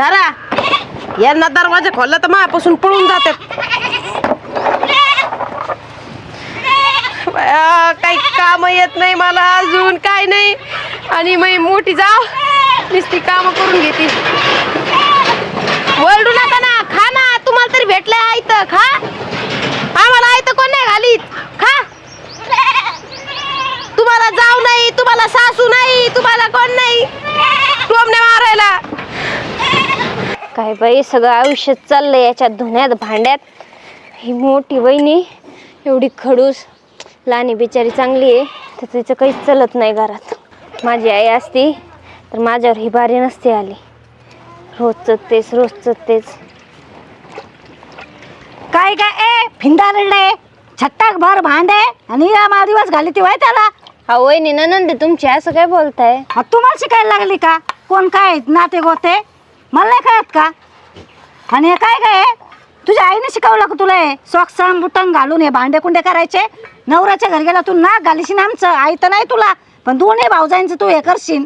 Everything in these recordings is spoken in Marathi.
धरा यांना दरवाजा खोलला तर मापासून पळून जातात काही काम येत नाही मला अजून काय नाही. आणि मी मोठी जाव नुसती काम करून घेते. वरडू नका ना खा ना तुम्हाला तरी भेटलं आहे तर खा. आम्हाला आयत कोण नाही घालीत खा. तुम्हाला जाऊ नाही तुम्हाला सासू नाही तुम्हाला कोण नाही. टोमने मारायला. काय बाई सगळं आयुष्य चाललंय याच्यात धुण्यात भांड्यात. ही मोठी वहिनी एवढी खडूस लहानी बिचारी चांगली आहे तर तिचं काहीच चलत नाही घरात. माझी आई असती तर माझ्यावर ही बारी नसती आली. रोजच तेच रोजच तेच. काय काय ए फिंदा रडले छट्टाक भर भांडे आणि या दिवस घाली ती त्याला. हा वहिनी ननंद आहे तुमची असं काय बोलताय? तुम्हाला शिकायला लागली का? कोण काय नाते गोते? मला नाही कळत का? आणि हे काय काय आहे? तुझ्या आईने शिकवलं का तुला हे? सॉक्सन बुटन घालून हे भांडे कुंडे करायचे? नवऱ्याच्या घरी गेला तू नाक घालीशीन आमचं आई तर नाही तुला. पण दोन्ही भाऊजाईंचं तू हे करशील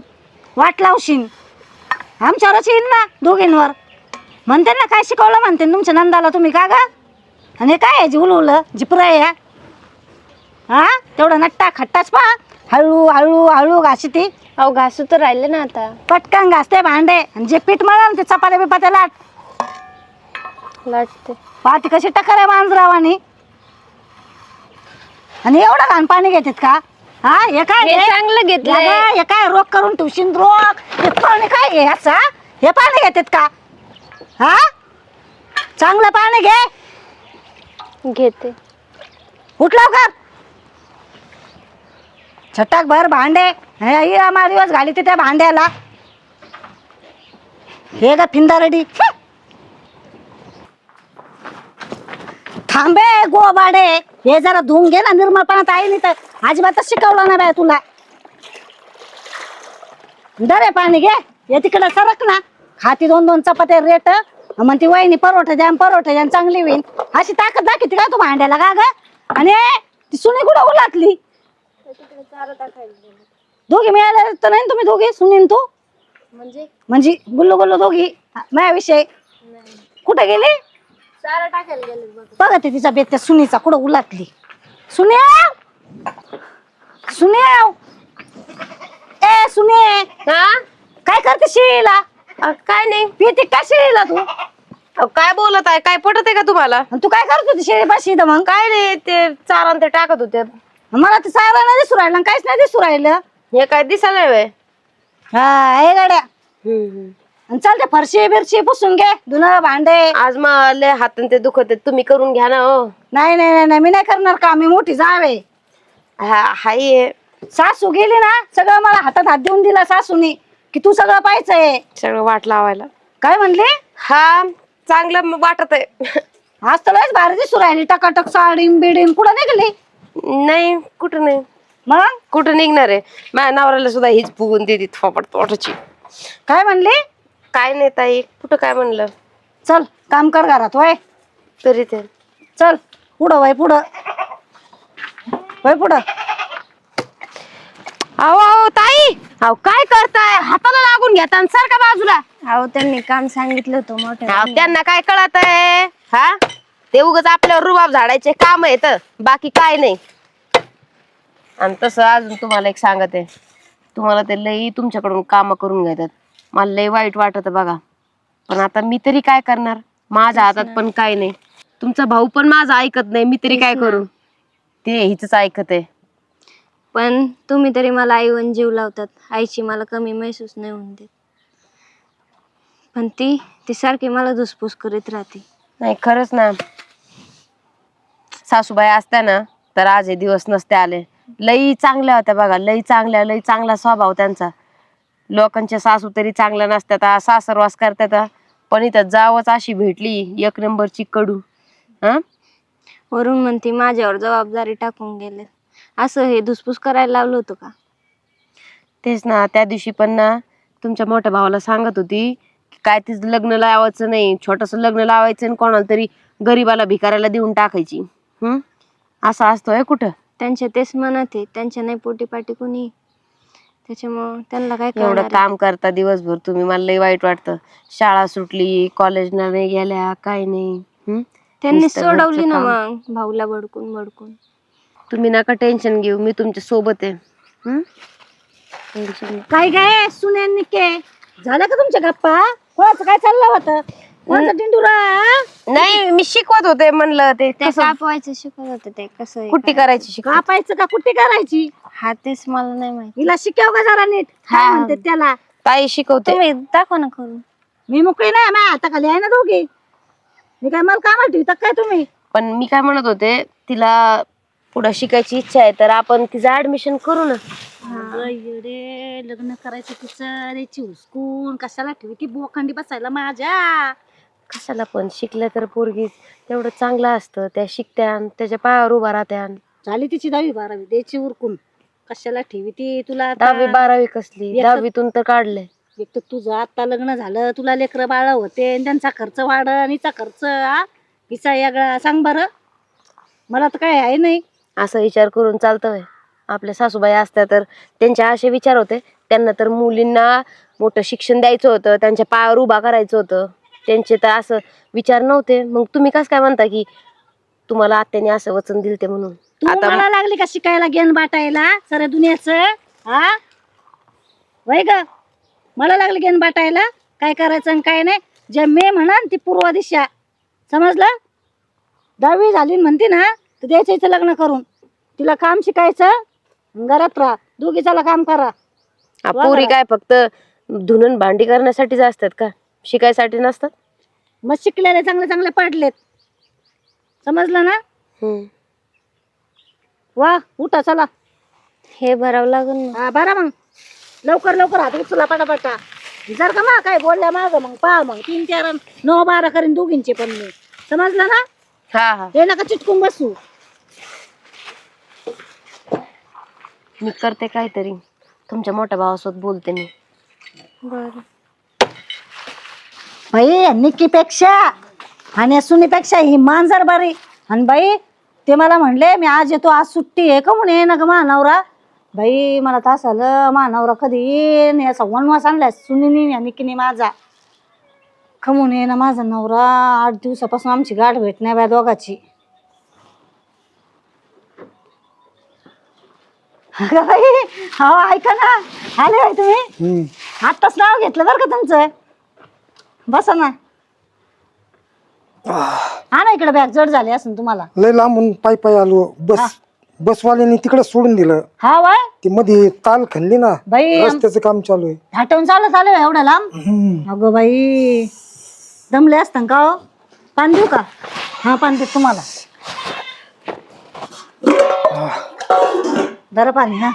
वाट लावशील आमच्यावरच येईन ना दोघींवर. म्हणते ना काय शिकवलं म्हणते तुमच्या नंदाला तुम्ही का गा? आणि हे काय आहे जी उलवलं जिपर आहे? या हा? तेवढं नट्टा खट्टाच पहा. हळू हळू हळू घाशी ती अहो घासू तर राहिले ना आता. पटकन घासते भांडे. आणि जे पीठ मळा ते चपात्या बिपात्या लाट. वाटते पाती कशी टकर आहे मांजरावानी. आणि एवढं घाण पाणी घेतात का? हा हे काय हे? चांगलं घेतलंय. हे काय रोग करून ठेवशील रोग? हे पाणी काय घे याचा हे पाणी घेतात का? हा? चांगलं पाणी घे. घेते. उठ लवकर. छटाक भर भांडे. हे हिरा मार दिवस घाली ते त्या भांड्याला. हे ग फिंदारडी. थांबे गो बाडे हे जरा धुवून घे ना निर्मळपणात आहे नाही तर अजिबातच शिकवलं ना बाय तुला. दरे पाणी घे. हे तिकडे सरक ना. खाती दोन दोन चपात्या रेट. म्हणते वहिनी परोठा द्या परोठा द्या चांगली होईल. अशी ताकद दाखवते का तू भांड्याला का ग? आणि ती सुनी कुठं उलातली दोघी मिळाले तर नाही ना तुम्ही दोघी? सुनीन तू? म्हणजे? म्हणजे गुल्लू गुल्लू दोघी? माझ्याविषयी? कुठे गेली? चारा टाकायला गेले बघ. बघा ते तिचा बेत त्या सुनीचा कुठं उलातली सुन्या सुन्या ए सुने हा? काय करते शिळीला? अ, काय नाही. पिते काय शिळीला तू? काय बोलत आहे? काय पटत आहे का तुम्हाला? तू काय करत होती शेळीपाशी इथं मग? काय नाही ते चारण ते टाकत होते. मला ते सारा नाही दिसू राहिलं काहीच नाही दिसू राहिलं. हे काय दिसायला व्हय हा हे गाड्या. आणि चालते फरशी बिरशी पुसून घे धुणं भांडे. आज मला हातन ते दुखत आहेत. तुम्ही करून घ्या ना हो. नाही नाही नाही, नाही मी नाही करणार का मी मोठी जावे हा हाय हे. सासू गेली ना सगळं मला हातात हात देऊन दिला सासूनी की तू सगळं पाहायचंय सगळं वाट लावायला. काय म्हणले? हा चांगलं म- वाटत आहे आज तर लयच भारी दिसू राहिली. टकाटक साडी बिडीन कुठं निघली? नाही कुठं नाही. मग? कुठं निघणार आहे? माझ्या नवऱ्याला सुद्धा हीच फुगून देते थोपट तोटाची काय म्हणली? काय नाही ताई कुठं काय म्हणलं? चल काम कर घरात वय तरी ते. चल पुढं वय पुढं. वय पुढं. अहो अहो ताई! अहो काय करताय? हाताला लागून घेता आणि सारखा बाजूला? अहो त्यांनी काम सांगितलं होतं मोठं अहो, त्यांना काय कळत आहे? हा? ते उगाच आपल्यावर रुबाब झाडायचे काम आहेत बाकी काय नाही. आणि तसं अजून तुम्हाला एक सांगत. आहे तुम्हाला ते लई तुमच्याकडून काम करून घेतात. मला लई वाईट वाटत बघा. पण आता मी तरी काय करणार? माझ्या हातात पण काय नाही. तुमचा भाऊ पण माझं ऐकत नाही. मी तरी काय करू? ते हिच ऐकत आहे. पण तुम्ही तरी मला आईवन जीव लावतात. आईची मला कमी महसूस नाही होऊन देत. पण ती ती सारखी मला धुसफूस करीत राहते. नाही खरंच ना. सासूबाई असत्या ना तर आज हे दिवस नसते आले. लई चांगल्या होत्या बघा लई चांगल्या लई चांगला स्वभाव त्यांचा. लोकांच्या सासू तरी चांगल्या नसतात आ, सासरवास करतात आ. पण इथं जावच अशी भेटली एक नंबरची कडू. हा वरून म्हणते माझ्यावर जबाबदारी टाकून गेले. असं हे धुसफूस करायला लावलं होतं का? तेच ना त्या दिवशी पण ना तुमच्या मोठ्या भावाला सांगत होती की काय तिचं लग्न लावायचं नाही छोटस लग्न लावायचं आणि कोणाला तरी गरीबाला भिकाऱ्याला देऊन टाकायची. हम्म असं असतोय कुठं? त्यांच्या तेच मनात आहे. त्यांच्या नाही पोटी पाटी कोणी. त्याच्यामुळं त्यांना काय एवढं कळणार आहे? काम करता दिवसभर. तुम्ही मला लई वाईट वाटतं. शाळा सुटली कॉलेजला नाही गेल्या काय नाही. हं? त्यांनी नुसतं घरचं सोडवली ना काम. मग भाऊला बडकून बडकून तुम्ही नका टेन्शन घेऊ. मी तुमच्यासोबत आहे. हं? काय काय सुनेन निके झालं का तुमच्या गप्पा? कोणाचं काय चाललं होतं? नाही मी शिकवत होते म्हणलं ते ते कसं कापवायचं शिकत होते ते कसं कुट्टी काय. करायची शिक कापायचं का कुठे करायची? हा तेच मला नाही माहिती. हिला शिकव का जरा नीट. काय हा. म्हणते त्याला? ताई शिकवते. तुम्ही दाखवा ना करून. मी मोकळी नाही माझ्या हाताखाली आहे ना दोघी. मी काय मला कामाला ठेवतात काय तुम्ही? पण मी काय म्हणत होते तिला पुढे शिकायची इच्छा आहे तर आपण तिचं ऍडमिशन करू ना. येडे लग्न करायचं तिचं द्यायची हुसकून कशाला ठेवी ती बोखंडी बसायला माझ्या? कशाला पण शिकल्या तर पोरगी तेवढं चांगलं असतं. त्या शिकत्यान त्याच्या पायावर उभा राहत्यान झाली तिची दहावी बारावी. द्यायची उरकून. कशाला ठेवी ती? तुला आता- दहावी बारावी कसली? दहावीतून तर काढले. एक तर तुझं आता लग्न झालं तुला लेकरं बाळ होते आणि त्यांचा खर्च वाढ आणि हिचा खर्च हा हिचा वेगळा. सांग बरं. मला तर काय आहे नाही. असं विचार करून चालतं व्हय. आपल्या सासूबाई असत्या तर त्यांचे असे विचार होते. त्यांना तर मुलींना मोठं शिक्षण द्यायचं होतं. त्यांच्या पायावर उभा करायचं होतं. त्यांचे तर असं विचार नव्हते. मग तुम्ही कसं काय म्हणता की तुम्हाला आत्याने असं वचन दिलं ते म्हणून? तू आता मला लागली का शिकायला गेन बाटायला? सर दुनियाच हा? वय ग? मला लागली गेन बाटायला. काय करायचं आणि काय नाही. जे मे म्हणा ती पूर्व दिशा. समजलं? दहावी झाली न म्हणते ना तर द्यायचं हिचं लग्न करून. तिला काम शिकायचं आणि घरात राहा. दोघी चला काम करा. हा, पोरी काय फक्त धुणून भांडी करण्यासाठीच असतात का? शिकायसाठी नसतात? मग शिकलेले चांगले चांगले पडलेत. समजलं ना? हम्म. वा उठा चला. हे भरावं लागेल ना. हा बरं मग. लवकर लवकर हात उचला पटापटा. जर का मग काय बोलल्या माग मग पहा मग. तीन चार अन नऊ बारा करीन दोघींचे पण मी. समजलं ना? हा हा. हे नका चिटकून बसू. मी करते काहीतरी. तुमच्या मोठ्या भावासोबत बोलते मी. बरं. बाई निक्कीपेक्षा आणि सुनीपेक्षा ही मांजर बरी. आणि बाई ते मला म्हणले मी आज येतो आज सुट्टी आहे का म्हणे? ना ग नवरा. बाई मला तास आलं नवरा कधी येईन? याचा वनवास आणलाय सुनीने या निक्कीने माझा. खमून ये ना माझा नवरा आठ दिवसापासून आमची गाठ भेट नाही बाय दोघाची. अगं बाई हो ऐका ना. आले बाई तुम्ही. आत्ताच नाव घेतलं बरं का तुमचं? बसा ना. हा ना इकडे बॅग जड झाली असेल तुम्हाला. लय लांबून पायी पायी आलो. बस बसवाल्याने तिकडे सोडून दिलं. हा वय. ती मध्ये ताल खणली ना. बाई रस्त्याचं काम चालू आहे. फाटवून चालत आलं एवढं लांब? हम्म. अगं बाई दमले असतं का हो? पान देऊ का? हा पान देत तुम्हाला. दर पाणी हा.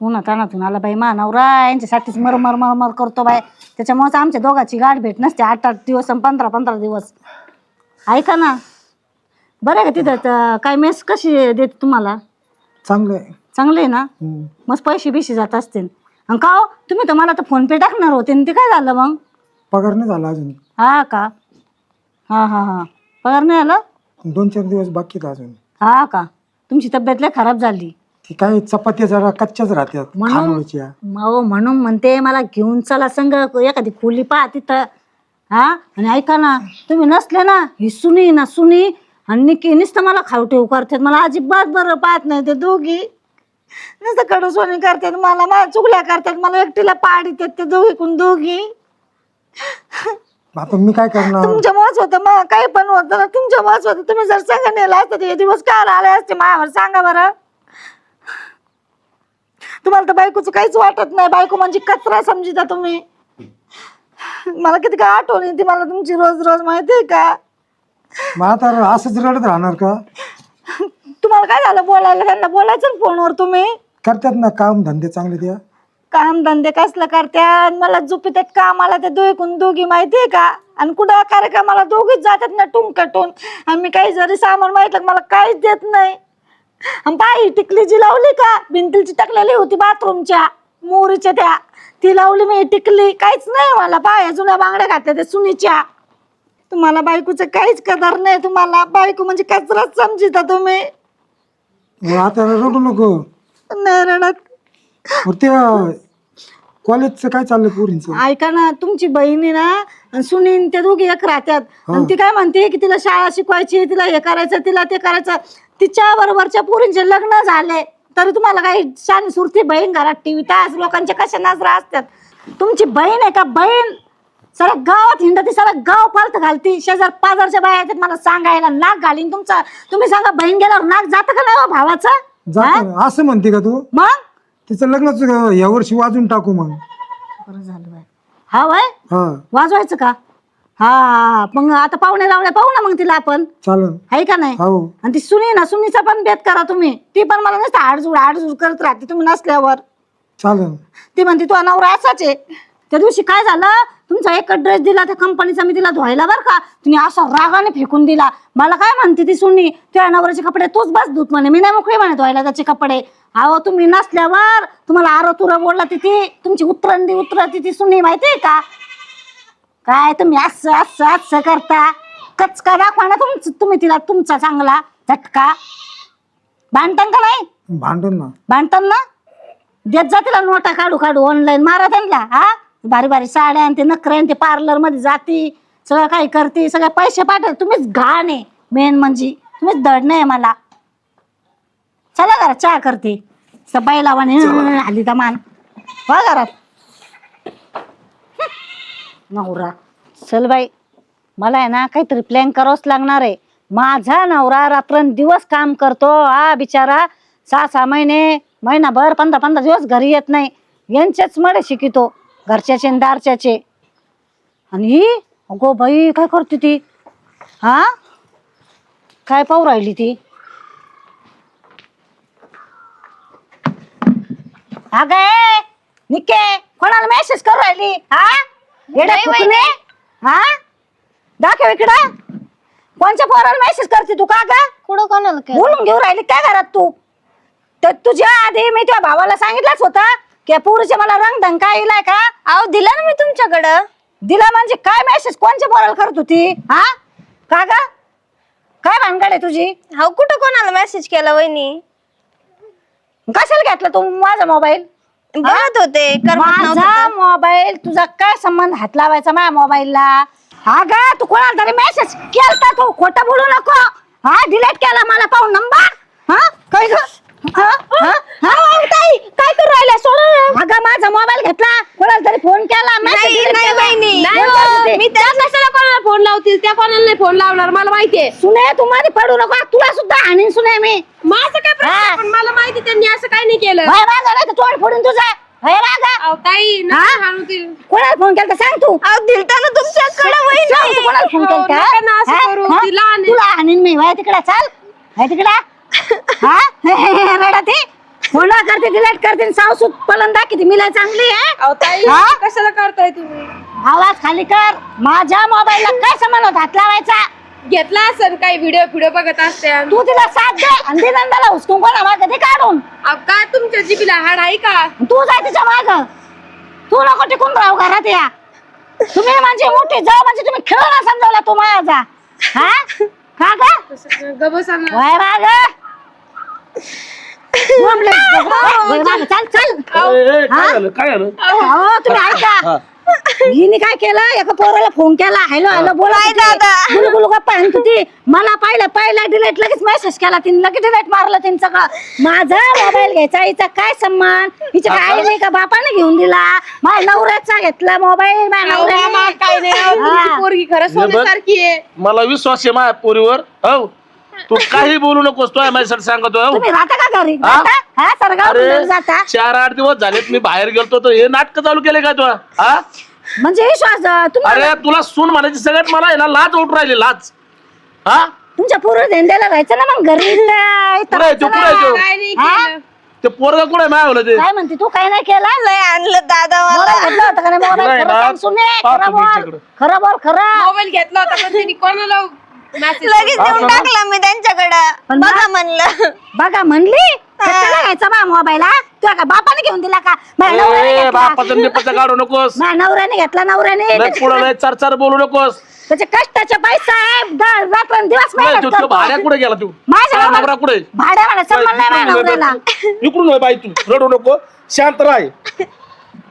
उन्हा तानातून आला बाई मानवरा यांच्यासाठीच मरमर मरमर करतो बाय त्याच्यामुळेच आमच्या दोघाची गाठ भेट नसते आठ आठ दिवस आणि पंधरा पंधरा दिवस. ऐका ना. बरं आहे का तिथं? त- काय मेस कशी देते तुम्हाला? चांगलं आहे. चांगलं आहे ना? हम्म. मस्त पैसे बिशे जात असतील. आणि का हो? तुम्ही तर मला तर फोन पे टाकणार होते आणि ते काय झालं मग? पगार नाही झाला अजून. हा का? हा हा हा. पगार नाही आलं? दोन चार दिवस बाकी आहेत अजून. हा का? तुमची तब्येत लय खराब झाली. ती काय चपात्या जरा कच्च्याच राहतात म्हणून? खानोळीच्या हो म्हणून म्हणते मला घेऊन चला संग एखादी खोली पहा तिथं. हा? आणि ऐका ना तुम्ही नसले ना ही सुनी ना सुनी आणि निकी नुसतं मला ठेवू करतात मला अजिबात बरं पाहत नाही ते दोघी. नुसतं कडूसोनी करतात मला मला चुगल्या करतात मला एकटीला पाड येतात ते दोघी. कोण दोघी आता मी काय करणार? तुमच्या मत होतं मग काही पण होतं. ना तुमच्या मत होतं तुम्ही जर संग नेला असतं हे दिवस काय आले असते मायावर सांगा बरं. तुम्हाला तर बायकोचं काहीच वाटत नाही. बायको म्हणजे कचरा समजिता तुम्ही. मला किती काय आठवण येते मला तुमची रोज रोज माहितीये का? मग आता असंच रडत राहणार का? तुम्हाला काय झालं बोलायला? त्यांना बोलायचं ना फोनवर तुम्ही. करतात ना काम धंदे चांगले त्या काम धंदे कसलं करत्यात मला झोपितात कामाला ते दोघून दोघी माहितीये का? आणि कुठं कार्यक्रमाला दोघीच जातात ना टुंकटून आणि मी काही जरी सामान माहितलं का मला काहीच देत नाही. आणि बाई टिकली जी लावली का? भिंतीची टाकलेली होती बाथरूमच्या. मोरीच्या त्या. ती लावली मी टिकली. काहीच नाही मला. बाया जुन्या बांगड्या घातल्या त्या सुनीच्या. तुम्हाला बायकोचं काहीच कदर नाही तुम्हाला. बायको म्हणजे कचराच समजिता तुम्ही. मग आता रडू नको. नाही रडत. मग ते कॉलेजचं काय चाललंय पोरींचं? ऐका ना तुमची बहिणी ना आणि सुनीन ते दोघी एक राहत्यात आणि ती काय म्हणते की तिला शाळा शिकवायची तिला हे करायचं तिला ते करायचं. तिच्या बरोबरच्या पोरींचे लग्न झाले. तरी तुम्हाला काही शान सुरती बहीण घरात टीव्ही तास लोकांच्या कशा नजरा असतात? तुमची बहीण आहे का? बहीण सगळ्या गावात हिंडती सगळं गाव पालत घालती. शेजार पाजारच्या बाया येतात मला सांगायला नाक घालीन तुमचा. तुम्ही सांगा बहीण गेल्यावर नाक जातं का नाही हो भावाचं? जात असं म्हणते का तू? मग? तिचं लग्नच या वर्षी वाजून टाकू मग. बरं झालं बाय हा वय हा. वाजवायचं का? हा मग आता पाहुणे लावले पाहू ना मग तिला आपण. चालन आहे का नाही? हो. आणि ती सुनी ना सुनीचा पण बेत करा तुम्ही. ती पण मला नसतं आडजूड आडजूड करत राहते तुम्ही नसल्यावर. चालन ती म्हणते तू नवरा असाच आहे. त्या दिवशी काय झालं? तुमचा एक ड्रेस दिला त्या कंपनीचा मी तिला धुवायला बरं का? तुम्ही असा रागाने फेकून दिला. मला काय म्हणते ती सुनी? त्या नवऱ्याचे कपडे तूच बस धुत म्हणे. मी नाही मोकळी म्हणे धुवायला त्याचे कपडे. अहो तुम्ही नसल्यावर तुम्हाला आरो तुरा बोलला ती ती. तुमची उतरंदी उतरती ती सुनी माहितीये का? काय तुम्ही असं असं असं करता? कचका दाखवा ना तुमचं तुम्ही तिला तुमचा चांगला झटका. भांडतान का नाही? भांडण ना. भांडतान ना? देत जा तिला नोटा काढू काढू ऑनलाईन मारा त्यांना हा? भारी भारी साड्या आणि ते नखरे आणि ते पार्लरमध्ये जाती सगळं काही करते सगळे पैसे पाठव तुम्हीच घाण आहे मेन म्हणजे. तुम्हीच दड नाही मला. चला घरात चहा करते. सबाई लावाने हल्ली मान. वा घरात. नवरा. चल बाई मला आहे ना काहीतरी प्लॅन करावंच लागणार आहे. माझा नवरा रात्रंदिवस काम करतो. हा बिचारा सहा सहा महिने महिनाभर पंधरा पंधरा दिवस घरी येत नाही. यांचेच मडे शिकितो घरच्याचे आणि दारच्याचे. आणि ही अगो बाई काय करते ती? हा काय पाहू राहिली ती? अगे निके कोणाला मेसेज करू राहिली? हा येड्या नाही, फुकणे? हा? दाखव इकडं. कोणच्या पोराला मेसेज करते तू का ग? कुठं कोणाला काय बोलून घेऊ राहिली काय घरात तू? तर तुझ्या आधी मी तुझ्या भावाला सांगितलंच होतं की पुरुषे मला रंग धंका येलाय का? अहो दिला ना मी तुमच्याकडं. दिला म्हणजे काय मेसेज कोणच्या पोराला करत होती? हा? का ग? काय भानगड आहे तुझी? हो कुठं कोणाला मेसेज केला वहिनी? कशाला घेतला तू माझा मोबाईल बघत होते करमत माझा. मोबाईल तुझा काय संबंध हात लावायचा माझ्या मोबाईलला हा गा तू कोणाला तरी मेसेज केलता तू खोटं बोलू नको हा डिलीट केला मला पाहून नंबर हा काय ग हा? हा? हा? काय करू राहिला सोड अगं माझा मोबाईल घेतला कोणाला तरी फोन केला नाही, नाही. नाही हो. मी फोन लावतील त्या कोणाला नाही फोन लावणार मला माहितीये सुने तू मध्ये पडू नको तुला सुद्धा आणीन सुने मी माझं काय प्रश्न हा. आहे, पण मला माहिती त्यांनी असं काही नाही केलं माझा नाही तर तोंड फोडून तुझा अहो ताई? नका हाणू ते. कोणाला फोन केला सांग तू दिलता ना तुमच्याकडे सांग तू कोणाला फोन अहो? नका ना असं हा? करू, हा? ती लहान आहे. तुला आणीन मी वय तिकडे चाल वय तिकडे हा रडा ती फोन करते डिलीट करते सावसूत पलंदा किती मिला चांगली आहे. अहो ताई हा? कशाला करताय तुम्ही? आवाज खाली कर. माझ्या मोबाईलला काय संबंध होता हात लावायचा? घेतला असेल काही व्हिडिओ व्हिडिओ बघत असते तू तिला साथ दे ती नंदाला हुसकून कोणा माग दे काढून. काय तुमच्या जिबीला हाड आहे का? तू जाय तिच्या माग. तू नको टिकून राहू घरात या. तुम्ही म्हणजे मोठी जाऊ म्हणजे तुम्ही खेळून समजावला तू माझा. हा? का का गबसा ना वय माग. वय मागं, चल चल. काय झालं? काय झालं? अहो तुम्ही ऐका. हिने काय केलं? एका पोराला फोन केला. हॅलो हॅलो बोला गुलू गुलू गप्पा आणतो ती मला पाहिलं पहिला डिलेट लगेच मेसेज केला तिने. लगेच डिलेट मारलं तिने सगळं. माझा मोबाईल घ्यायचा हिचा काय सन्मान हिच्या काय आईने का बापाने घेऊन दिला? माझ्या नवऱ्याचा घेतला मोबाईल माझ्या अहो, मामा, काय नाही. अहो, तुमची नवऱ्या पोरगी खरं सोन्यासारखी आहे. मला विश्वास आहे माझ्या पोरीवर. हो. तू काही बोलू नकोस तो माझ्यासाठी सांगतो हो तुम्ही राहता का घरी हा? राहता? हा सरगाव अरे जाता चार आठ दिवस झालेत मी बाहेर गेलतो तर हे नाटक चालू केले काय तू हा म्हणजे विश्वास अं, तुम्हाला अरे तुला सून म्हणायची सगळ्यात मला आहे ना लाज उठ राहिली लाज हा तुमच्या पूर्ण धंद्याला राहायचं ना मग घरी कुठे आहे तो? राहायचं कुठे आहे ना. तो? काय नाही हा? केलं ते पोरगा कुठे मागवलं ते काय म्हणते तू काय नाही केलं लय आणलं दादा मोबाईल घेतला होता का नाही मोबाईल नाही खरं ना. सांग सुने पाहा खरं तुम्ही बोल इकडं. खरं बोल खरं मोबाईल घेतला होता पण त्यांनी कोणाला लगेच देऊन. टाकला मी त्यांच्याकडं. पण बघा मा- म्हणलं. बघा म्हणली? कशाला घ्यायचा बा मोबाईल हा तुला का बापाने घेऊन दिला का? माझ्या नवऱ्याने ए, घेतला. बापाचं निपाचं काढू नकोस. माझ्या नवऱ्याने घेतला नवऱ्याने. लय पुढं लय चार चार बोलू नकोस. त्याचे कष्टाचे पैसा आहे द- रात्रंदिवस नाही, मेहनत तू- तू करतो. भाड्या कुठे गेला तू? माझ्या हा, नवरा- कुठे? भाड्या मला संबंध नाही माझ्या नवऱ्याला. इकडून होय बाई तू. रडू नको. शांत राह.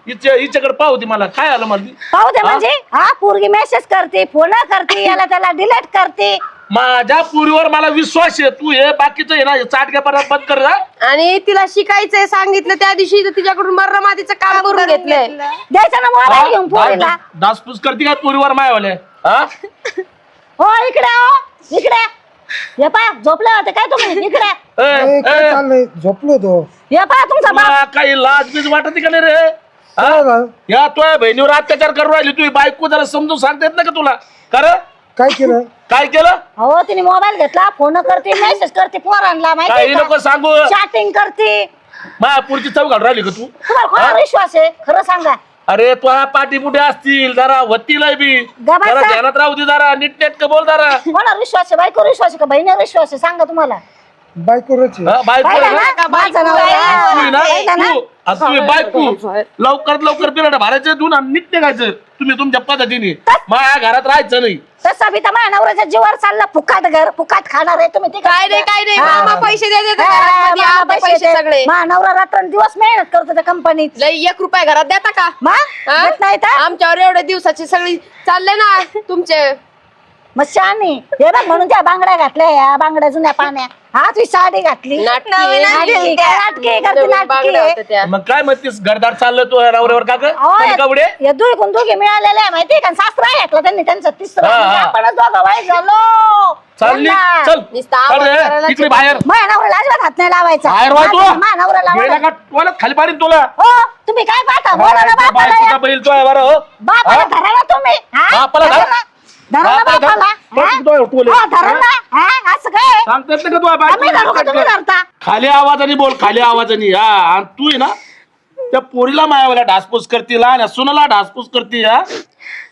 हिच्या हिच्याकडे पाहू ती मला काय आलं मला? ती? पाहू दे म्हणजे? हा पोरगी मेसेज करते फोन करते याला त्याला डिलीट करते. माझ्या पुरीवर मला विश्वास आहे तू हे बाकीचं आहे ना हे चाटक्या परत बंद कर हा? आणि तिला शिकायचंय सांगितलं त्या दिवशी तर तिच्याकडून मर्रमादीचं काम करून घेतलंय. द्यायचा ना मोबाईल घेऊन पोरीला. हा? डासपूस करते का पुरीवर मायवाले? हा? हो इकडे हो इकडे. हे पा झोपले होते काय तुम्ही? इकडे. ए, ए, काय ए, चाललंय? झोपलो तो. हे पा तुमचा बाप. तुला काही लाज बीज वाटत का नाही रे? हा? या तुझ्या बहिणीवर अत्याचार करू राहिली तुझी बायको जरा समजून सांगता येत ना का तुला? कर काय केलं? काय केलं? हो तिने मोबाईल घेतला फोन करते मेसेज करते पोरांना काही माहिती नको सांगू. चॅटिंग करते. माया पुढची चव घालून राहिली का तू? तुम्हाला कोणावर विश्वास आहे? खरं सांगा. अरे तू हा पाठी पुढे असतील जरा वतीला बी. गबासा. जरा ध्यानात राहू दे जरा नीट नेट बोल जरा. कोणावर विश्वास आहे? बायकोवर विश्वास आहे का? बहिणीवर विश्वास आहे? सांगा तुम्हाला. हा, बायको पाहिलं आहे. ना? माझा आहे? तू. तुम्ही बायको लवकरात लवकर पिरियड भरायचं तू आणि नीट निघायचं तुम्ही तुमच्या पद्धतीने. माझ्या घरात राहायचं नाही. तसा बी तर माझ्या नवऱ्याच्या जीवावर चालला फुकाट घर फुकाट खाणार आहे तुम्ही ते काय नाही काय नाही. मामा पैसे देते घरामध्ये आता पैसे दे. सगळे. माझा नवरा रात्रंदिवस मेहनत करतो त्या कंपनीत एक रुपया घरात देता का? हा? देत नाही तर आमच्यावर एवढ्या दिवसाची सगळी चालले ना तुमचे. मग शानी हे बघ म्हणून त्या बांगड्या घातल्या या बांगड्या जुन्या पाण्या हा तुझी साडी घातली नाटकी नवीन आहे. नाटकी काय नाटकी आहे? करते नवीन नाटकी बांगड्या आहे. होत्या त्या. मग काय म्हणतेस घरदार चाललं तू नवऱ्यावर का अहो, ग कवडे या दोघे दोघे मिळालेले आहे माहितीये का सासरा घेतला त्यांनी त्यांचं तिसरं हा, म्हणजे हा. आपणच दोघं वाईट झालो चालली यांना. चल नुसतं आवाज चल रे, करायला इकडे चिडतो. बाहेर माझ्या नवऱ्याला अजिबात हात नाही लावायचा बाहेर वाय तू माझ्या नवऱ्याला वेळेला लावायचा. का टोलात खाली पाडीन तुला हो तुम्ही काय पाहता बोला ना बापाला बायकोचा या. बैल तो आहे बरं हो बापाला हा? धरा ना तुम्ही हा? बापाला धरा. धरा ना. धरा ना बापाला धरा. बापाला बस हा? तो टोले. हो, धरा ना हा? असं काय सांगता येत नाही का तू आम्ही धरू का तुम्ही बायको धरता खाली आवाजाने बोल खाली आवाजाने हा आणि तू आहे ना त्या पोरीला मायावाला ढासपूस करते लहान सुनाला ढासपूस करते हा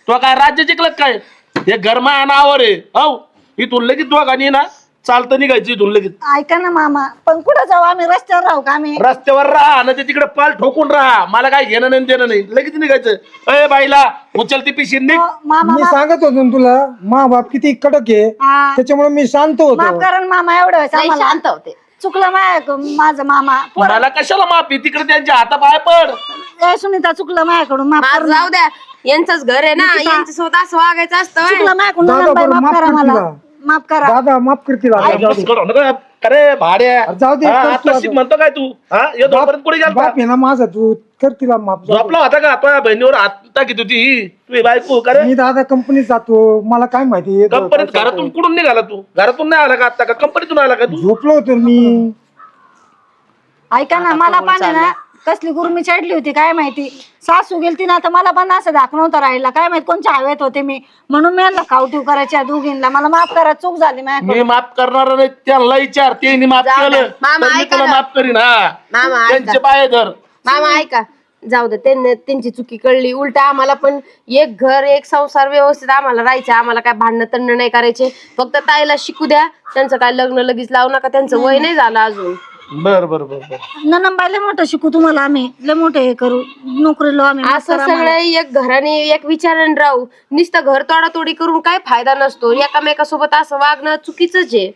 तो काय राज्य जिंकलं काय हे गरमा नावावर आहे हो इथून लगेच दोघांनी ना चालतं निघायचं इथून लगेच. ऐका ना मामा पण कुठं जाऊ आम्ही? रस्त्यावर राहू का आम्ही? रस्त्यावर राहा ना ते तिकडे पाल ठोकून राहा. मला काय घेणं नाही देणं नाही. लगेच निघायचं. अय बाईला उचल ती पिशी निघ. मामा मी सांगत होतो ना तुला मा बाप किती कडक आहे. हा. त्याच्यामुळे मी शांत माफ होतो करा ना मामा एवढं वेळेस आम्हाला. शांत होते. चुकलं माझ्या माझं मामा. पोरं- मला कशाला माफी तिकडे त्यांच्या हातापाय पड. ए, सुनीता चुकलं माझ्याकडून माफ कर. जाऊ द्या. यांचंच घर आहे ना. यांच्या सोबत असं वागायचं असतं. चुकलं माझ्याकडून दादा, नंदबाई, बरं, माफ माफ करा कर मला. तिला. माफ करा. दादा माफ करतील आता, जाऊ दे. करू. अरे भाड्या. जाऊ दे, हा, कर तू आता शिक आता. म्हणतो काय तू? हा ये पुढे गेलता? बाप आहे ना माझा तू कर तिला माफ. जाऊ दे. झोपला होता का? तुझ्या बहिणीवर हात टाकीत होती ही? तुझी बायको का रे? मी दादा कंपनीत जातो. मला काय माहिती येतो कंपनीत घरातून कुठून निघाला तू? घरातून नाही आला का आता का? कंपनीतून आला का तू? झोपलो होतो मी. ऐका ना मला पण आहे ना कसली गुरमी चढली होती काय माहिती? सासू गेलती ना तर मला पण असं दाखवून नव्हतं राहिला. काय माहीत कोणच्या हवेत होते मी. म्हणून मी यांना खावठीव करायच्या दोघींना. मला माफ करा चूक झाली माझ्याकडून. मी माफ करणार नाही त्यांना विचार. त्यांनी माफ जाऊ. केलं. मामा, तर मी ऐका तुला ना. माफ करीन हा. मामा, ऐका. त्यांचे पाय धर. मामा ऐका. जाऊ दे त्यांनी त्यांची चुकी कळली. उलट आम्हाला पण एक घर एक संसार व्यवस्थित आम्हाला राहायचं. आम्हाला काय भांडणं तंड नाही करायचे. फक्त ताईला शिकू द्या. त्यांचं काय लग्न लगेच लावू नका. त्यांचं वय नाही झालं अजून. बर बर बर बर. ननंबाई लय मोठं शिकू तुम्हाला आम्ही. लय मोठे हे करू. नोकरी लो आम्ही असं करा. सगळं एक घराने एक विचाराने राहू. नुसतं घर तोडातोडी करून काय फायदा नसतो. एकामेकासोबत असं वागणं चुकीचंच आहे.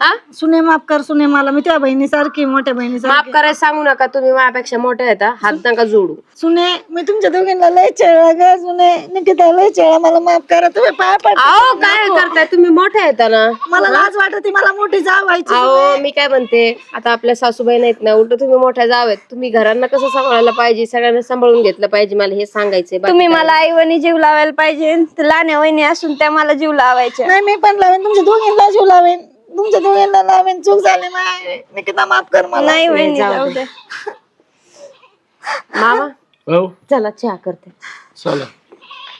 हा? सुने माफ कर सुने मला. मी त्या बहिणीसारखी मोठ्या बहिणीसारखी. माफ करायला सांगू नका तुम्ही माझ्यापेक्षा मोठे आहेत हा. हात नका जोडू. सुने मी तुमच्या दोघींना लय चेळला ग सुने. निकिता लय चेळला मला माफ करा. तुम्ही पाय अहो काय करताय? तुम्ही मोठे आहेत ना. मला लाज वाटते मला मोठी जाव व्हायची अहो मी काय म्हणते आता आपल्या सासूबाई नाहीत ना उलट तुम्ही मोठ्या जावेत तुम्ही घरांना कसं सांभाळायला पाहिजे सगळ्यांना सांभाळून घेतलं पाहिजे मला हे सांगायचंय बाकी तुम्ही काय मला आईवणी जीव लावायला पाहिजे तर लहान्या वहिनी असून त्या मला जीव लावायच्या. नाही मी पण लावेन तुमच्या दोघींना जीव लावेन. तुमच्या दोघींना लावेन चूक झाली माय. निकिता माफ कर मला. नाही वहिनी जाऊ जाऊ दे. दे. मामा? हो. चला चहा करते. चला.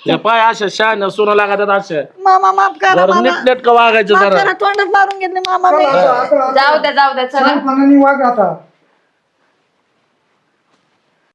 या पाय अशा सोनं लागतात अशा. मामा माफ करा जरा मला. नीट नेटकं वागायचं माफ जरा. करा तोंडात मारून घेतले मामा मी. जाऊ द्या जाऊ द्या चला. वाग आता.